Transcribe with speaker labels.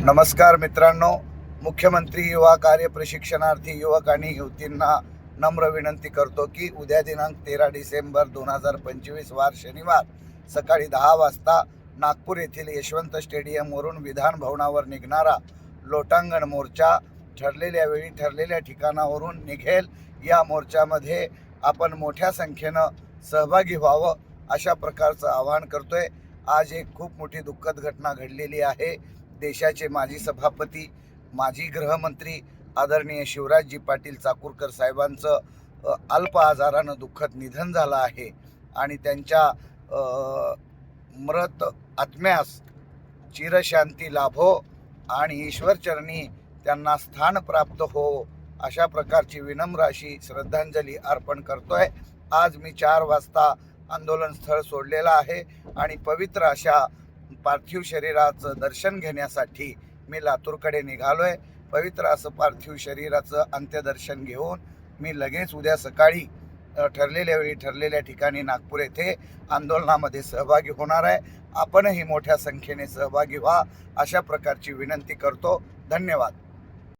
Speaker 1: नमस्कार मित्रांनो. मुख्यमंत्री युवा कार्य प्रशिक्षणार्थी युवक आणि युवतींना नम्र विनंती करतो की उद्या दिनांक तेरा डिसेंबर दोन हजार पंचवीस वार शनिवार सकाळी दहा वाजता नागपूर येथील यशवंत स्टेडियमवरून विधान भवनावर निघणारा लोटांगण मोर्चा ठरलेल्या वेळी ठरलेल्या ठिकाणावरून निघेल. या मोर्चामध्ये आपण मोठ्या संख्येनं सहभागी व्हावं अशा प्रकारचं आवाहन करतोय. आज एक खूप मोठी दुःखद घटना घडलेली आहे. देशाचे माजी सभापती माजी गृहमंत्री आदरणीय शिवराजजी पाटील चाकूरकर साहेबांचं अल्प आजारानं दुःखद निधन झालं आहे आणि त्यांच्या मृत आत्म्यास चिरशांती लाभो आणि ईश्वरचरणी त्यांना स्थान प्राप्त हो अशा प्रकारची विनम्र अशी श्रद्धांजली अर्पण करतोय. आज मी चार वाजता आंदोलन स्थळ सोडलेलं आहे आणि पवित्र अशा पार्थिव शरीराचं दर्शन घेण्यासाठी मी लातूरकडे निघालो आहे पवित्र असं पार्थिव शरीराचं अंत्यदर्शन घेऊन मी लगेच उद्या सकाळी ठरलेल्या वेळी ठरलेल्या ठिकाणी नागपूर येथे आंदोलनामध्ये सहभागी होणार आहे. आपणही मोठ्या संख्येने सहभागी व्हा अशा प्रकारची विनंती करतो. धन्यवाद.